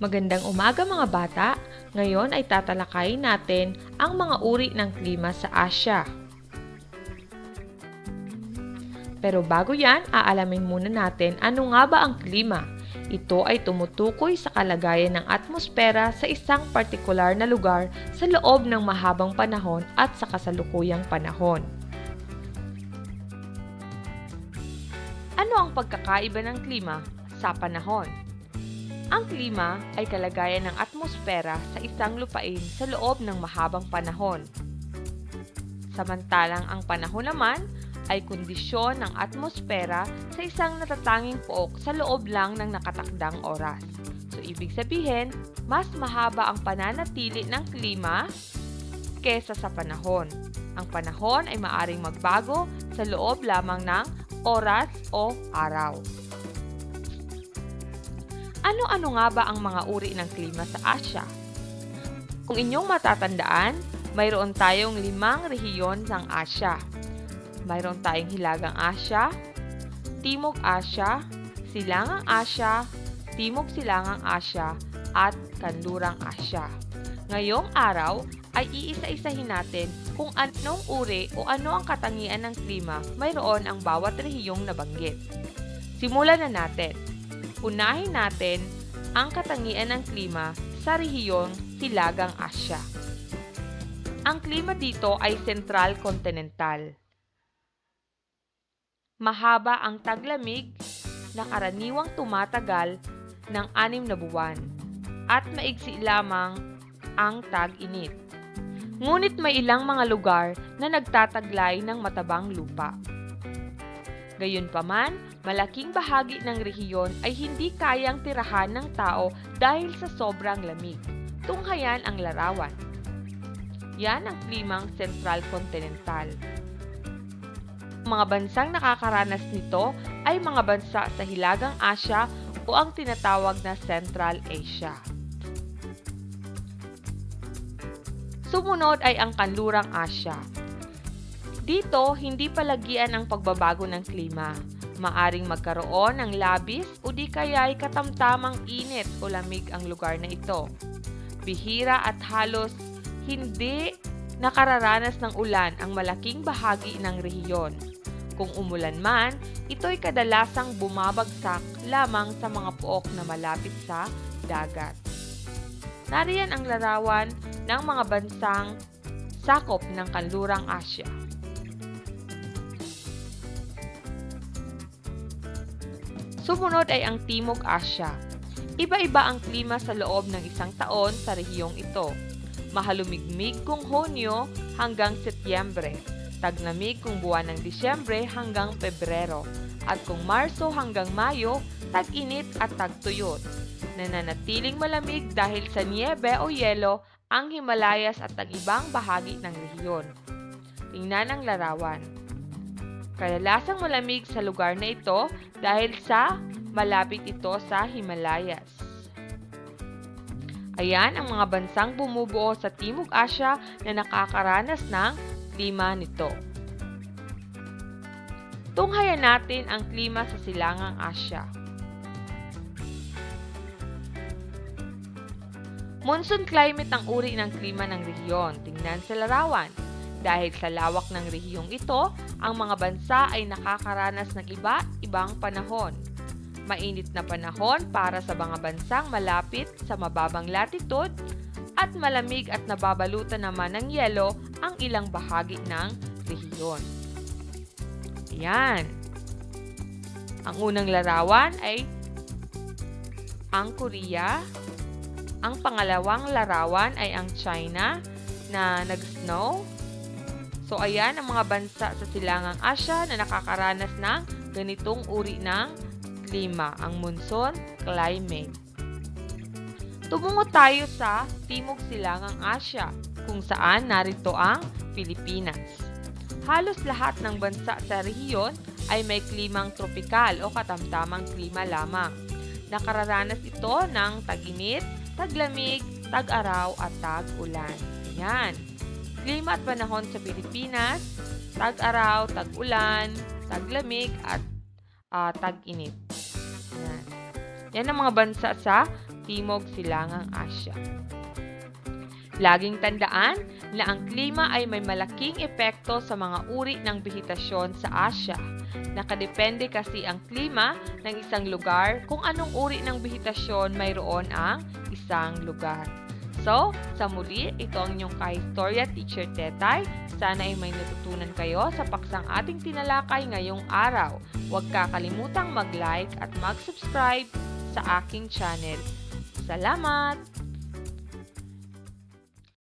Magandang umaga mga bata! Ngayon ay tatalakayin natin ang mga uri ng klima sa Asya. Pero bago yan, aalamin muna natin ano nga ba ang klima. Ito ay tumutukoy sa kalagayan ng atmosfera sa isang partikular na lugar sa loob ng mahabang panahon at sa kasalukuyang panahon. Ano ang pagkakaiba ng klima sa panahon? Ang klima ay kalagayan ng atmosfera sa isang lupain sa loob ng mahabang panahon. Samantalang ang panahon naman ay kondisyon ng atmosfera sa isang natatanging pook sa loob lang ng nakatakdang oras. So, ibig sabihin, mas mahaba ang pananatili ng klima kesa sa panahon. Ang panahon ay maaring magbago sa loob lamang ng oras o araw. Ano-ano nga ba ang mga uri ng klima sa Asya? Kung inyong matatandaan, mayroon tayong limang rehiyon ng Asya. Mayroon tayong Hilagang Asya, Timog Asya, Silangang Asya, Timog Silangang Asya, at Kanlurang Asya. Ngayong araw ay iisa-isahin natin kung anong uri o ano ang katangian ng klima mayroon ang bawat rehiyong nabanggit. Simulan na natin. Unahin natin ang katangian ng klima sa rehiyong Hilagang Asya. Ang klima dito ay Central Continental. Mahaba ang taglamig na karaniwang tumatagal ng anim na buwan at maigsi lamang ang tag-init. Ngunit may ilang mga lugar na nagtataglay ng matabang lupa. Gayunpaman, malaking bahagi ng rehiyon ay hindi kayang tirahan ng tao dahil sa sobrang lamig. Tunghayan ang larawan. Yan ang klimang Central Continental. Mga bansang nakakaranas nito ay mga bansa sa Hilagang Asya o ang tinatawag na Central Asia. Sumunod ay ang Kanlurang Asya. Dito, hindi palagian ang pagbabago ng klima. Maaring magkaroon ng labis o di kaya'y katamtamang init o lamig ang lugar na ito. Bihira at halos hindi nakararanas ng ulan ang malaking bahagi ng rehiyon. Kung umulan man, ito'y kadalasang bumabagsak lamang sa mga pook na malapit sa dagat. Nariyan ang larawan ng mga bansang sakop ng Kanlurang Asya. Sumunod ay ang Timog Asya. Iba-iba ang klima sa loob ng isang taon sa rehiyong ito. Mahalumigmig kung Hunyo hanggang Setyembre, taglamig kung buwan ng Disyembre hanggang Pebrero, at kung Marso hanggang Mayo, tag-init at tagtuyot. Nananatiling malamig dahil sa niebe o yelo ang Himalayas at ang ibang bahagi ng rehiyon. Tingnan ang larawan. Kadalasang malamig sa lugar na ito dahil sa malapit ito sa Himalayas. Ayan ang mga bansang bumubuo sa Timog Asya na nakakaranas ng klima nito. Tunghayan natin ang klima sa Silangang Asya. Monsoon climate ang uri ng klima ng rehiyon. Tingnan sa larawan. Dahil sa lawak ng rehiyong ito, ang mga bansa ay nakakaranas ng iba-ibang panahon. Mainit na panahon para sa mga bansang malapit sa mababang latitude at malamig at nababalutan naman ng yelo ang ilang bahagi ng rehiyon. Yan. Ang unang larawan ay ang Korea. Ang pangalawang larawan ay ang China na nag-snow. So ayan ang mga bansa sa Silangang Asya na nakakaranas ng ganitong uri ng klima, ang monsoon climate. Tumungo tayo sa Timog Silangang Asya kung saan narito ang Pilipinas. Halos lahat ng bansa sa rehiyon ay may klimang tropikal o katamtamang klima lamang. Nakararanas ito ng tag-init, taglamig, tag-araw at tag-ulan. Yan. Klima at panahon sa Pilipinas, tag-araw, tag-ulan, taglamig at uh, tag-init. Yan. Yan ang mga bansa sa Timog Silangang Asya. Laging tandaan na ang klima ay may malaking epekto sa mga uri ng vegetasyon sa Asya. Nakadepende kasi ang klima ng isang lugar kung anong uri ng vegetasyon mayroon ang isang lugar. So, sa muli, ito ang inyong kahistorya teacher Tetay. Sana ay may natutunan kayo sa paksang ating tinalakay ngayong araw. Huwag kakalimutang mag-like at mag-subscribe sa aking channel. Salamat!